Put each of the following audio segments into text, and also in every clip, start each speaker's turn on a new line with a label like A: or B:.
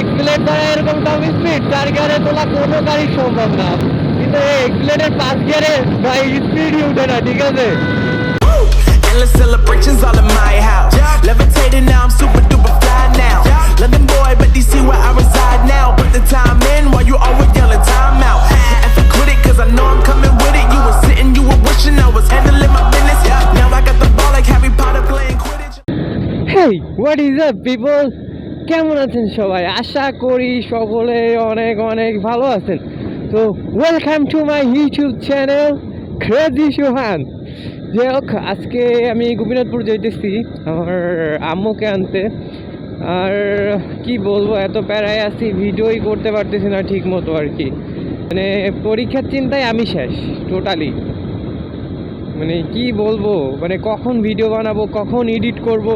A: এক্সিলেট দ্বারা এরকম top speed চার গিয়ারে তোলা কোনো গাড়ি সম্ভব না কিন্তু এই এক্সিলেটের পাঁচ গিয়ারে ভাই স্পিডই উঠে না ঠিক আছে
B: Endless celebrations all in my house. Levitating now, I'm super duper fly now. London boy, but DC where I reside now. Put the time in while you always yelling time out. And for quit it, cause I know I'm coming with it. You were sitting, you were wishing I was handling my business. Now I got the ball like Harry Potter playing Quidditch.
A: Hey what is up people কেমন আছেন সবাই? আশা করি সকলে অনেক অনেক ভালো আছেন। তো welcome to my YouTube channel crazy Suhan যাই হোক, আজকে আমি গোপীনাথপুর যেতেছি আমার আম্মুকে আনতে। আর কি বলব, এত প্যারায় আছি, ভিডিওই করতে পারতেছি না ঠিক মতো আর কি। মানে পরীক্ষার চিন্তায় আমি শেষ টোটালি মানে কি বলব মানে কখন ভিডিও বানাবো, কখন এডিট করব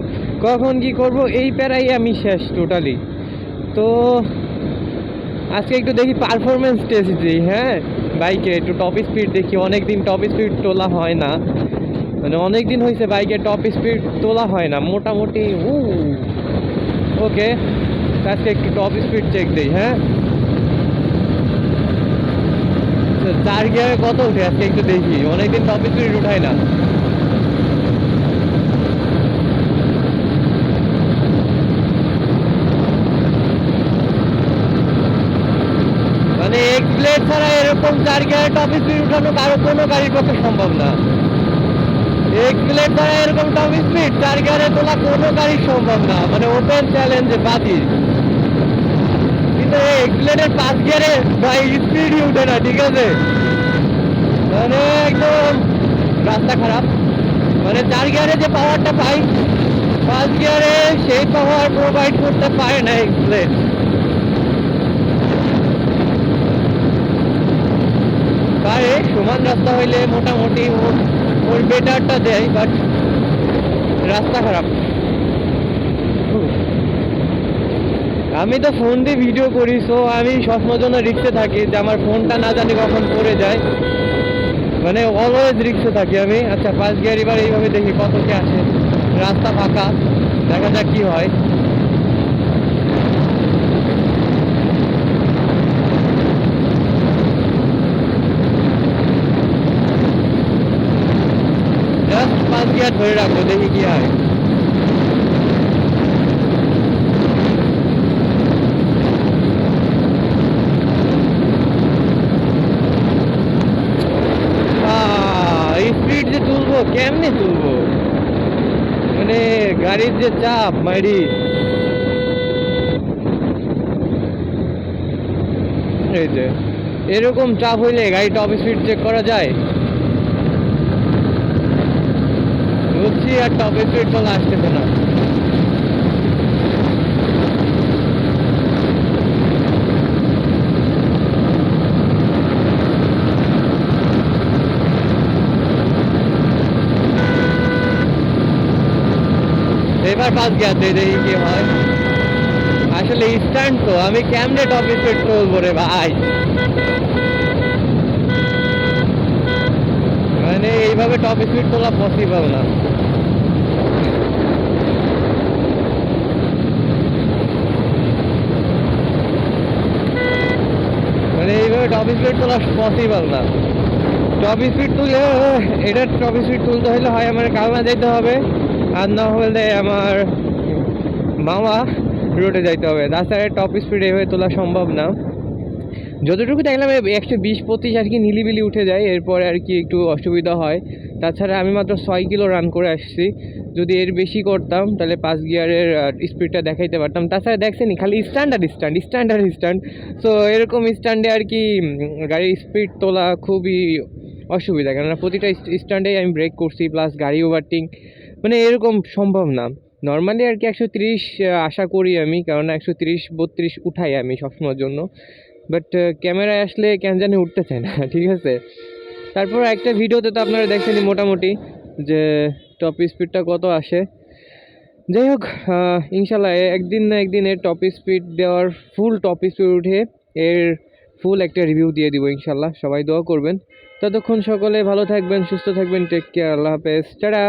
A: কখন কি করব, এই প্যারাই আমি শেষ টোটালি তো আজকে একটু দেখি পারফরমেন্স টেস্ট দিই হ্যাঁ? বাইকে একটু টপ স্পিড দেখি অনেক দিন টপ স্পিড তোলা হয় না। মানে অনেক দিন হয়েছে বাইকে টপ স্পিড তোলা হয় না, মোটামুটি উ ওকে আজকে একটু টপ স্পিড চেক দিই হ্যাঁ? চার গিয়ারে কত উঠে আজকে একটু দেখি, অনেকদিন টপ স্পিড উঠায় না। মানে এক্সপ্লেট ছাড়া এরকম চার গিয়ারে টপ স্পিড উঠানো কারও কোনো গাড়ির পক্ষে সম্ভব না। এক্সপ্লেট ছাড়া এরকম টপ স্পিড চার গিয়ারে তোলা কোনো গাড়ির সম্ভব না। মানে ওপেন চ্যালেঞ্জ বাতিল। কিন্তু এই এক্সিলেটের পাঁচ গিয়ারে ভাই স্পিডই উঠে না, ঠিক আছে? মানে একদম রাস্তা খারাপ। মানে চার গিয়ারে যে পাওয়ারটা পাই, পাঁচ গিয়ারে সেই পাওয়ার প্রোভাইড করতে পারে না এক্সিলেট পারে সমান রাস্তা হইলে মোটামুটি ওর বেটারটা দেয় বাট রাস্তা খারাপ। আমি তো ফোন দিয়ে ভিডিও করি সো আমি সবসময় জন্য রিক্সে থাকি যে আমার ফোনটা না জানি কখন পড়ে যায়। মানে অলওয়েজ রিক্সে থাকি আমি। আচ্ছা পাঁচ গিয়ার এবার এইভাবে দেখি কত কি আসে রাস্তা ফাঁকা, দেখা যাক কি হয়। পাঁচ গিয়ার ধরে রাখব? দেখি কি হয়। স্পিড যে তুলবো, কেমনে তুলবো? মানে গাড়ির যে চাপ, মাইরি। এই এরকম চাপ হইলে গাড়ি টপ স্পিড চেক করা যায়? টপ স্পিড চলে আসতেছে না। এবার গিয়ার দিয়ে দেখি কি হয়? আসলে স্ট্যান্ড তো, আমি কেমনে টপ স্পিড চলবো রে ভাই? মানে এইভাবে টপ স্পিড তোলা পসিবল না মানে এইভাবে টপ স্পিড তোলা পসিবল না। টপ স্পিড তুলে এটা টপ স্পিড তুলতে হলে হয় আমার কালনা যেতে হবে। আর না হলে আমার মামা রোডে যাইতে হবে। তাছাড়া টপ স্পিড এভাবে তোলা সম্ভব না। যতটুকু দেখলাম একশো বিশ পঁচিশ আর কি নিলিবিলি উঠে যায়, এরপরে আর কি একটু অসুবিধা হয়। তাছাড়া আমি মাত্র ছয় কিলো রান করে আসছি। যদি এর বেশি করতাম, তাহলে পাঁচ গিয়ারের স্পিডটা দেখাইতে পারতাম। তাছাড়া দেখছেন খালি standard stand standard stand so এরকম স্ট্যান্ডে আর কি গাড়ির স্পিড তোলা খুবই অসুবিধা। কেননা প্রতিটা স্ট্যান্ডেই আমি ব্রেক করছি প্লাস গাড়ি ওভারটিং মানে এরকম সম্ভব না। নর্মালি আর কি একশো তিরিশ, আশা করি আমি কারণ একশো তিরিশ, বত্রিশ উঠাই আমি সবসময়ের জন্য। বাট ক্যামেরায় আসলে কেন জানি উঠতে চায় না, ঠিক আছে? তারপর একটা ভিডিওতে তো আপনারা দেখছেনই মোটামুটি যে টপ স্পিডটা কত আসে। যাই হোক ইনশাল্লাহ একদিন না একদিন এর টপ স্পিড দেওয়ার ফুল টপ স্পিড উঠে এর ফুল একটা রিভিউ দিয়ে দিব ইনশাল্লাহ, সবাই দোয়া করবেন। ততক্ষণ সকলে ভালো থাকবেন, সুস্থ থাকবেন টেক কেয়ার আল্লাহ হাফেজ, টাটা!